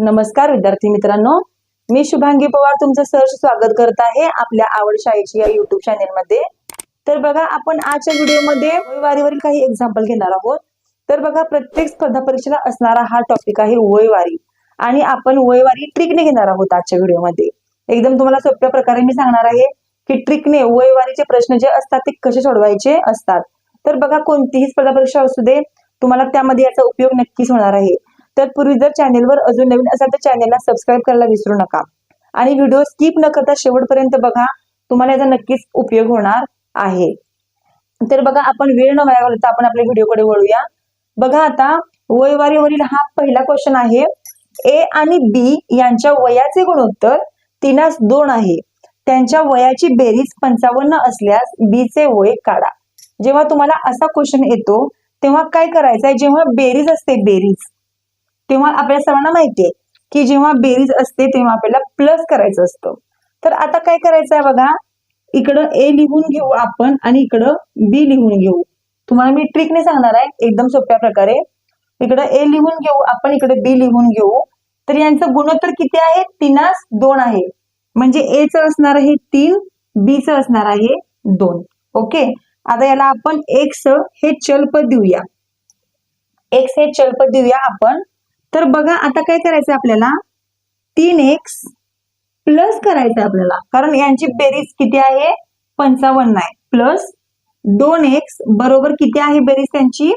नमस्कार विद्यार्थी मित्रांनो. मी शुभांगी पवार तुमचं सहर्ष स्वागत करत आहे आपल्या आवड शाळेची या युट्यूब चॅनेल मध्ये तर बघा आपण आजच्या व्हिडिओमध्ये वयवारीवरील काही एक्झाम्पल घेणार आहोत. तर बघा प्रत्येक स्पर्धा परीक्षेला असणारा हा टॉपिक आहे वयवारी आणि आपण वयवारी ट्रिकने घेणार आहोत आजच्या व्हिडिओमध्ये. एकदम तुम्हाला सोप्या प्रकारे मी सांगणार आहे की ट्रिकने वयवारीचे प्रश्न जे असतात ते कसे सोडवायचे असतात. तर बघा कोणतीही स्पर्धा परीक्षा असू दे तुम्हाला त्यामध्ये याचा उपयोग नक्कीच होणार आहे. तर पूर्वी जर चॅनेलवर अजून नवीन असाल तर चॅनेलला सबस्क्राईब करायला विसरू नका. आणि व्हिडिओ स्किप न करता शेवटपर्यंत बघा तुम्हाला याचा नक्कीच उपयोग होणार आहे. तर बघा आपण वेळ न वाया घालवता आपण आपल्या व्हिडिओकडे वळूया. बघा आता वयवारीवरील हा पहिला क्वेश्चन आहे. ए आणि बी यांच्या वयाचे गुणोत्तर तिनास दोन आहे. त्यांच्या वयाची बेरीज पंचावन्न असल्यास बी चे वय काढा. जेव्हा तुम्हाला असा क्वेश्चन येतो तेव्हा काय करायचं आहे जेव्हा बेरीज असते बेरीज. तेव्हा आपल्या सर्वांना माहिती आहे की जेव्हा बेरीज असते तेव्हा आपल्याला प्लस करायचं असतं. तर आता काय करायचं आहे बघा इकडं ए लिहून घेऊ आपण आणि इकडं बी लिहून घेऊ. तुम्हाला मी ट्रिकने सांगणार आहे एकदम सोप्या प्रकारे. इकडं ए लिहून घेऊ आपण इकडे बी लिहून घेऊ. तर यांचं गुणोत्तर किती आहे? तीनास दोन आहे. म्हणजे ए च असणार आहे तीन बी च असणार आहे दोन. ओके? आता याला आपण एक्स हे चलपद देऊया. एक्स हे चलपद देऊया आपण. तर बघा आता काय करायचं आपल्याला? तीन एक्स प्लस करायचं आपल्याला. कारण यांची बेरीज किती आहे? पंचावन्न आहे. प्लस दोन एक्स बरोबर किती आहे बेरीज त्यांची?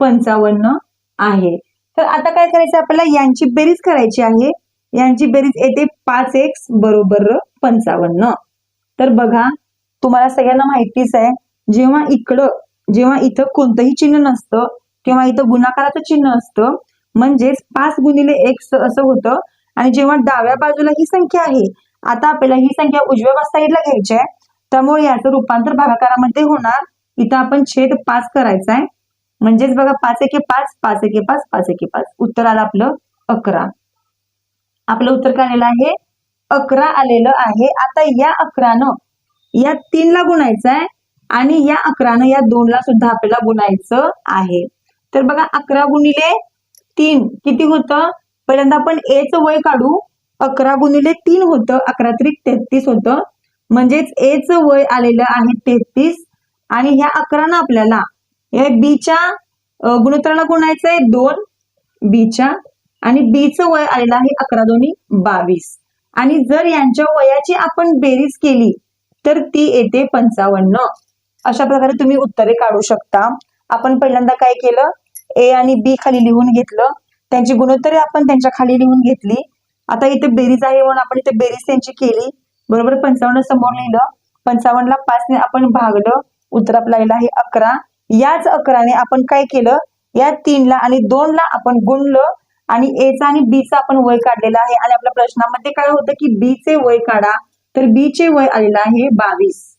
पंचावन्न आहे. तर आता काय करायचं आपल्याला? यांची बेरीज करायची आहे. यांची बेरीज येते पाच एक्स बरोबर पंचावन्न. तर बघा तुम्हाला सगळ्यांना माहितीच आहे जेव्हा इकडं जेव्हा इथं कोणतंही चिन्ह नसतं किंवा इथं गुणाकाराचं चिन्ह असतं म्हणजेच पाच गुणिले एक्स असं होतं. आणि जेव्हा डाव्या बाजूला ही संख्या आहे आता आपल्याला ही संख्या उजव्या साईडला घ्यायची आहे. त्यामुळे याचं रूपांतर भागाकारामध्ये होणार. इथं आपण छेद पाच करायचा आहे. म्हणजेच बघा पाच एके पाच पाच एके पाच पाच एके पाच. उत्तर आलं आपलं अकरा. आपलं उत्तर काय आलेलं आहे? अकरा आलेलं आहे. आता या अकरानं या तीनला गुणायचं आहे आणि या अकरानं या दोनला सुद्धा आपल्याला गुणायचं आहे. तर बघा अकरा गुणिले तीन. किती होतं? पहिल्यांदा आपण ए च वय काढू. अकरा गुणिले तीन होतं. अकरा त्रिक तेहतीस होतं. म्हणजेच ए च वय आलेलं आहे तेहतीस. आणि ह्या अकरानं आपल्याला या बीच्या गुणोत्तराला गुणायचं आहे दोन. बीच्या आणि बीचं वय आलेलं आहे अकरा दोन्ही बावीस. आणि जर यांच्या वयाची आपण बेरीज केली तर ती येते पंचावन्न. अशा प्रकारे तुम्ही उत्तरे काढू शकता. आपण पहिल्यांदा काय केलं? ए आणि बी खाली लिहून घेतलं. त्यांची गुणोत्तरे आपण त्यांच्या खाली लिहून घेतली. आता इथे बेरीज आहे म्हणून आपण इथे बेरीज त्यांची केली. बरोबर? पंचावन्न समोर लिहिलं. पंचावन्नला पाचने आपण भागलं. उत्तर आपलं आहे अकरा. याच अकराने आपण काय केलं? या तीनला आणि दोनला आपण गुणलं. आणि एचा आणि बीचा आपण वय काढलेला आहे. आणि आपल्या प्रश्नामध्ये काय होतं की बी चे वय काढा. तर बी चे वय आलेलं आहे बावीस.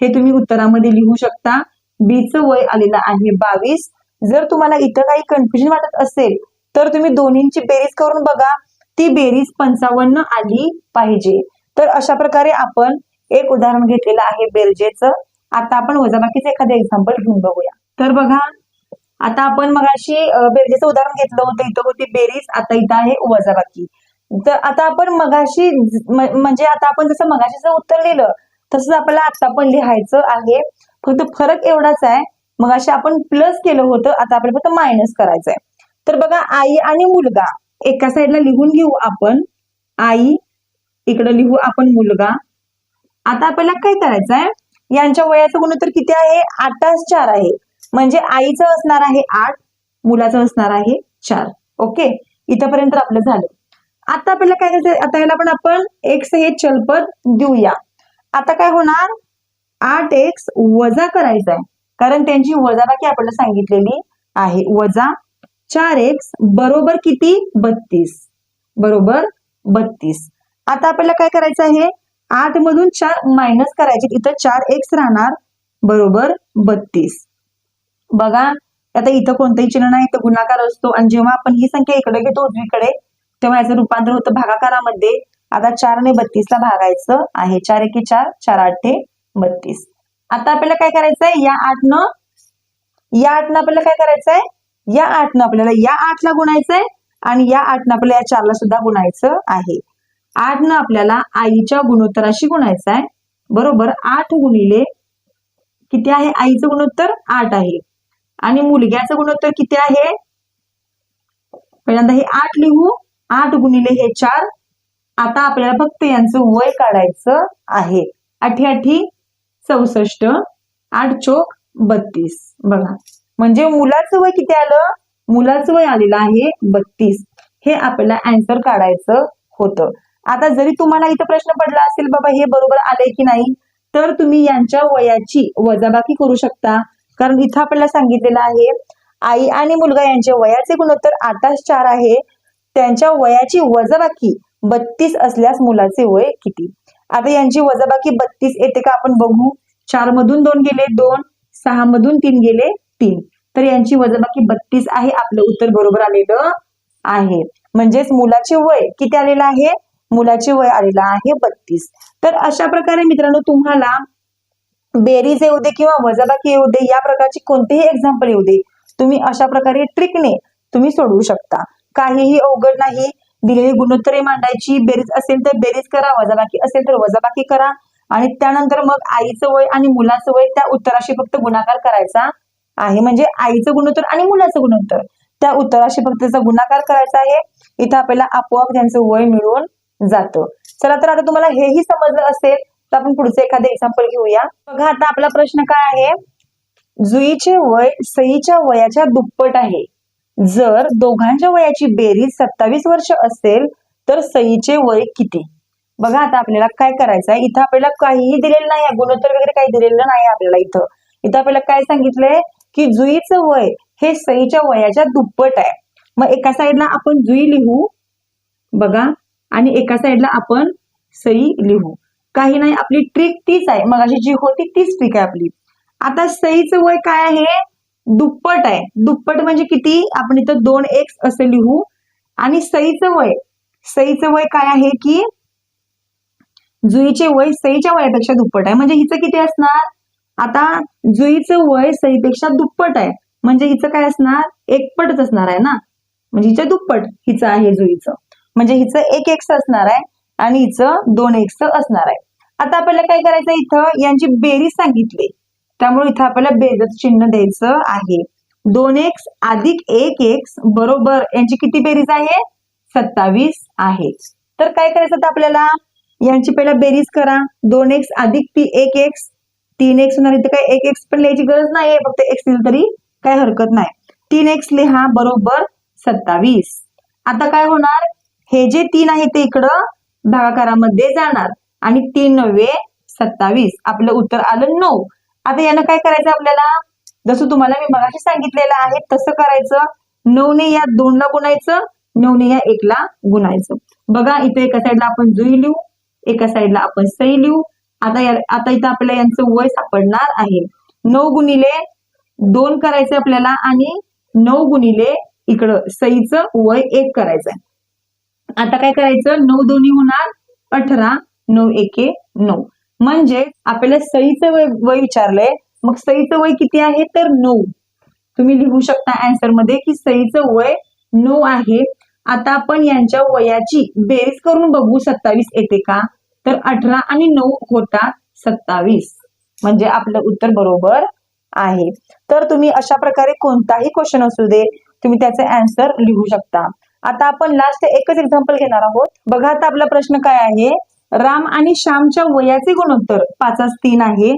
हे तुम्ही उत्तरामध्ये लिहू शकता. बीचं वय आलेलं आहे बावीस. जर तुम्हाला इथं काही कन्फ्युजन वाटत असेल तर तुम्ही दोन्हींची बेरीज करून बघा. ती बेरीज पंचावन्न आली पाहिजे. तर अशा प्रकारे आपण एक उदाहरण घेतलेलं आहे बेरजेचं आता आपण वजाबाकीचं एखादं एक्झाम्पल घेऊन बघूया. तर बघा आता आपण मगाशी बेरजेचं उदाहरण घेतलं होतं. इथं होती बेरीज आता इथं आहे वजाबाकी. तर आता आपण मगाशी म्हणजे आता आपण जसं मगाशीचं उत्तर लिहिलं तसंच आपल्याला आता पण लिहायचं आहे. फक्त फरक एवढाच आहे मग मगाशी आपण प्लस केलं होतं आता आपल्याला फक्त मायनस करायचंय. तर बघा आई आणि मुलगा एका साईडला लिहून घेऊ आपण. आई इकडं लिहू आपण मुलगा. आता आपल्याला काय करायचं आहे यांच्या वयाचं गुणोत्तर किती आहे? आठास चार आहे. म्हणजे आईचं असणार आहे आठ मुलाचं असणार आहे चार. ओके? इथपर्यंत आपलं झालं. आता आपल्याला काय करायचं आता याला पण आपण एक्स हे चलपद देऊया. आता काय होणार? आठ एक्स वजा करायचा आहे कारण त्यांची वजाबाकी आपल्याला सांगितलेली आहे. वजा चार एक्स बरोबर किती? बत्तीस. बरोबर बत्तीस. आता आपल्याला काय करायचं आहे? आठ मधून चार मायनस करायचे. इथं चार एक्स राहणार बरोबर बत्तीस. बघा आता इथं कोणतंही चिन्ह नाही इथं गुणाकार असतो. आणि जेव्हा आपण ही संख्या इकडे घेतो उजवीकडे तेव्हा याचं रूपांतर होतं भागाकारामध्ये. आता चारने बत्तीसला भागायचं आहे. चार एके चार चार आठे बत्तीस. आता आपल्याला काय करायचंय? या आठनं या आठनं आपल्याला काय करायचंय? या आठनं आपल्याला या आठला गुणायचंय आणि या आठनं आपल्याला या चारला सुद्धा गुणायचं आहे. आठनं आपल्याला आईच्या गुणोत्तराशी गुणायचं आहे बरोबर? आठ गुणिले किती आहे? आईचं गुणोत्तर आठ आहे. आणि मुलग्याचं गुणोत्तर किती आहे? पहिल्यांदा हे आठ लिहू. आठ गुणिले हे चार. आता आपल्याला फक्त यांचं वय काढायचं आहे. आठी आठी चौसष्ट आठ चोक बत्तीस. बघा. म्हणजे मुलाचं वय किती आलं? मुलाचं वय आलेलं आहे बत्तीस. हे आपल्याला अँसर काढायचं होतं. आता जरी तुम्हाला इथं प्रश्न पडला असेल बाबा हे बरोबर आले की नाही? तर तुम्ही यांच्या वयाची वजाबाकी करू शकता. कारण इथं आपल्याला सांगितलेलं आहे आई आणि मुलगा यांचे वयाचे गुणोत्तर आताच चार आहे. त्यांच्या वयाची वजाबाकी बत्तीस असल्यास मुलाचे वय किती? आता यांची वजाबाकी बत्तीस येते का आपण बघू. चार मधून दोन गेले दोन. सहा मधून तीन गेले तीन. तर यांची वजाबाकी बत्तीस आहे आपलं उत्तर बरोबर आलेलं आहे. म्हणजेच मुलाचे वय किती आलेलं आहे? मुलाचे वय आलेलं आहे बत्तीस. तर अशा प्रकारे मित्रांनो तुम्हाला बेरीज येऊ दे किंवा वजाबाकी येऊ दे या प्रकारची कोणतेही एक्झाम्पल येऊ दे. तुम्ही अशा प्रकारे ट्रिकने तुम्ही सोडवू शकता. काहीही अवघड नाही. दिलेली गुणोत्तरे मांडायची बेरीज असेल तर बेरीज करा वजाबाकी असेल तर वजाबाकी करा. आणि त्यानंतर मग आईचं वय आणि मुलाचं वय त्या उत्तराशी फक्त गुणाकार करायचा आहे. म्हणजे आईचं गुणोत्तर आणि मुलाचं गुणोत्तर. त्या उत्तराशी फक्त त्याचा गुणाकार करायचा आहे. इथं आपल्याला आपोआप त्यांचं वय मिळून जातं. चला तर आता तुम्हाला हेही समजलं असेल तर आपण पुढचं एखादं एक्झाम्पल घेऊया. बघा आता आपला प्रश्न काय आहे? जुईचे वय सईच्या वयाच्या दुप्पट आहे. जर दोघांच्या वयाची बेरीज सत्तावीस वर्ष असेल तर सईचे वय किती? बघा आता आपल्याला काय करायचं आहे. इथं आपल्याला काहीही दिलेलं नाही गुणोत्तर वगैरे काही दिलेलं नाही आपल्याला इथं. इथं आपल्याला काय सांगितलंय? की जुईचं वय हे सईच्या वयाच्या दुप्पट आहे. मग एका साईडला आपण जुई लिहू बघा. आणि एका साईडला आपण सई लिहू. काही नाही आपली ट्रिक तीच आहे. मग जी होती तीच ट्रिक आहे आपली. आता सईचं वय काय आहे? दुप्पट आहे. दुप्पट म्हणजे किती? आपण इथं दोन एक्स असं लिहू. आणि सईचं वय. सईचं वय काय आहे की? जुईचे वय सईच्या वयापेक्षा दुप्पट आहे. म्हणजे हिचं किती असणार? आता जुईचं वय सईपेक्षा दुप्पट आहे. म्हणजे हिचं काय असणार? एकपटच असणार आहे ना? म्हणजे हिचं दुप्पट हिचं आहे जुईचं. म्हणजे हिचं एक एक्स असणार आहे आणि हिचं दोन एक्स असणार आहे. आता आपल्याला काय करायचं इथं? यांची बेरीज सांगितली. त्यामुळे इथं आपल्याला बेरज चिन्ह द्यायचं आहे. दोन एक्स अधिक एक एक्स बरोबर यांची किती बेरीज आहे? सत्तावीस आहे. तर काय करायचं आता आपल्याला? यांची पहिला बेरीज करा. दोन एक्स अधिक ती एक एक्स तीन एक्स होणार इथे काय एक एक्स पण लिहायची गरज नाही फक्त एक्स लिहिलं तरी काय हरकत नाही. तीन एक्स लिहा बरोबर सत्तावीस. आता काय होणार? हे जे तीन आहे ते इकडं भागाकारामध्ये जाणार. आणि तीन नव्हे सत्तावीस. आपलं उत्तर आलं नऊ. आता यानं काय करायचं आपल्याला? जसं तुम्हाला मी मगाशी सांगितलेलं आहे तसं करायचं. नऊने या दोनला गुणायचं नऊने या एकला गुणायचं. बघा इथं एका साईडला आपण जुई लिहू एका साईडला आपण सई लिहू. आता या आता इथं आपल्याला यांचं वय सापडणार आहे. नऊ गुणिले दोन करायचं आपल्याला आणि नऊ गुणिले इकडं सईचं वय एक करायचंय. आता काय करायचं? नऊ दोन्ही होणार अठरा नऊ एके नऊ. म्हणजे आपल्याला सईचं वय वय विचारलंय. मग सईचं वय किती आहे? तर नऊ. तुम्ही लिहू शकता अँसरमध्ये की सईचं वय नऊ आहे. आता आपण यांच्या वयाची बेरीज करून बघू सत्तावीस येते का? तर अठरा आणि नऊ होतात सत्तावीस. म्हणजे आपलं उत्तर बरोबर आहे. तर तुम्ही अशा प्रकारे कोणताही क्वेश्चन असू दे तुम्ही त्याचे अँसर लिहू शकता. आता आपण लास्ट एकच एक्झाम्पल घेणार आहोत. बघा आता आपला प्रश्न काय आहे. राम आणि श्यामच्या वयाचे गुणोत्तर पाचच तीन आहे.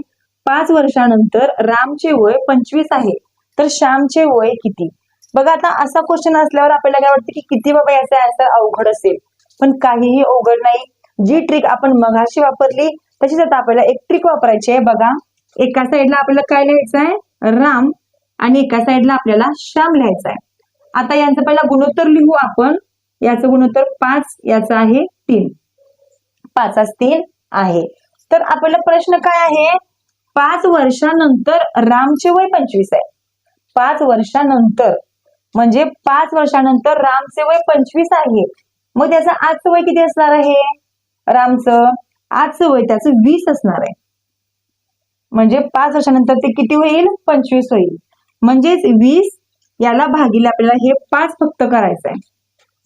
पाच वर्षानंतर रामचे वय पंचवीस आहे. तर श्यामचे वय किती? बघा आता असा क्वेश्चन असल्यावर आपल्याला काय वाटतं की किती बाबा याचं आन्सर अवघड असेल? पण काहीही अवघड नाही. जी ट्रिक आपण मघाशी वापरली तशीच आता आपल्याला एक ट्रिक वापरायची आहे. बघा एका साईडला आपल्याला काय लिहायचं आहे? राम आणि एका साईडला आपल्याला श्याम लिहायचं आहे. आता यांचं पहिला गुणोत्तर लिहू आपण. याचं गुणोत्तर पाच याचं आहे तीन. पाच असतील आहे. तर आपल्याला प्रश्न काय आहे? पाच वर्षानंतर रामचे वय पंचवीस आहे. पाच वर्षानंतर म्हणजे पाच वर्षानंतर रामचे वय पंचवीस आहे. मग त्याचं आजचं वय किती असणार आहे? रामचं आजचं वय त्याचं वीस असणार आहे. म्हणजे पाच वर्षानंतर ते किती होईल? पंचवीस होईल. म्हणजेच वीस याला भागीला आपल्याला हे पाच फक्त करायचं आहे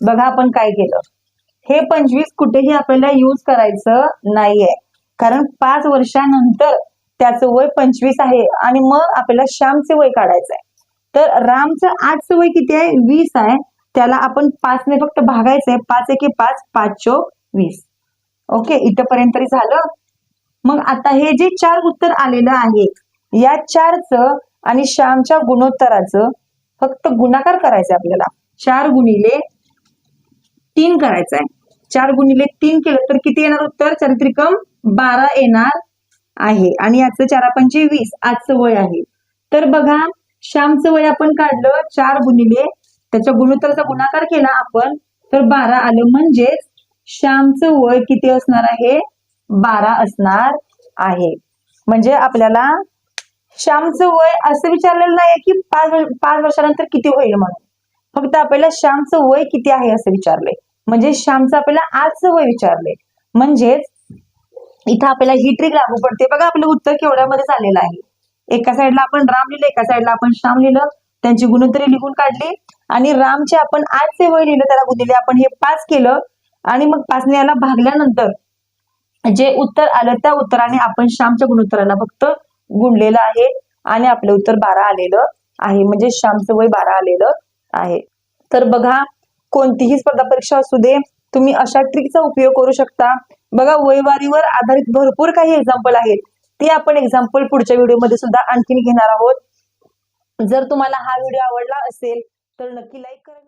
बघा आपण काय केलं. हे पंचवीस कुठेही आपल्याला यूज करायचं नाहीये. कारण पाच वर्षानंतर त्याचं वय पंचवीस आहे आणि मग आपल्याला श्यामचे वय काढायचं आहे तर रामचं आजचं वय किती आहे? वीस आहे. त्याला आपण पाचने फक्त भागायचं आहे पाच एके पाच पाच चोक वीस. ओके? इथपर्यंत तरी झालं. मग आता हे जे चार उत्तर आलेलं आहे या चारचं आणि श्यामच्या गुणोत्तराचं फक्त गुणाकार करायचं आपल्याला. चार गुणिले तीन करायचा आहे चार गुणिले तीन केलं तर किती येणार उत्तर? चारित्रिकम बारा येणार आहे. आणि याचं चार पंचे वीस आजचं वय आहे. तर बघा श्यामचं वय आपण काढलं चार गुणिले त्याच्या गुणोत्तराचा गुणाकार केला आपण तर बारा आलं म्हणजेच श्यामचं वय किती असणार आहे? बारा असणार आहे. म्हणजे आपल्याला श्यामचं वय असं विचारलेलं नाही की पाच पाच वर्षानंतर किती होईल म्हणून. फक्त आपल्याला श्यामचं वय किती आहे असं विचारलंय म्हणजे श्यामचं आपल्याला आजचं वय विचारले. म्हणजेच इथं आपल्याला ही ट्रिक लागू पडते. बघा आपलं उत्तर केवढ्यामध्ये झालेलं आहे. एका साईडला आपण राम लिहिलं एका साईडला आपण श्याम लिहिलं. त्यांची गुणोत्तरी लिहून काढली. आणि रामचे आपण आजचे वय लिहिलं त्याला गुणिले आपण हे पाच केलं. आणि मग पाचने याला भागल्यानंतर जे उत्तर आलं त्या उत्तराने आपण श्यामच्या गुणोत्तराला फक्त गुणलेलं आहे. आणि आपलं उत्तर बारा आलेलं आहे. म्हणजे श्यामचं वय बारा आलेलं. आहे. तर बघा कोणतीही स्पर्धा परीक्षा असू दे तुम्ही अशा ट्रिकचा उपयोग करू शकता. बघा वयवारीवर आधारित भरपूर काही एक्झाम्पल आहेत. ते आपण एक्झाम्पल पुढच्या व्हिडिओमध्ये सुद्धा आणखीन घेणार आहोत. जर तुम्हाला हा व्हिडिओ आवडला असेल तर नक्की लाईक करा.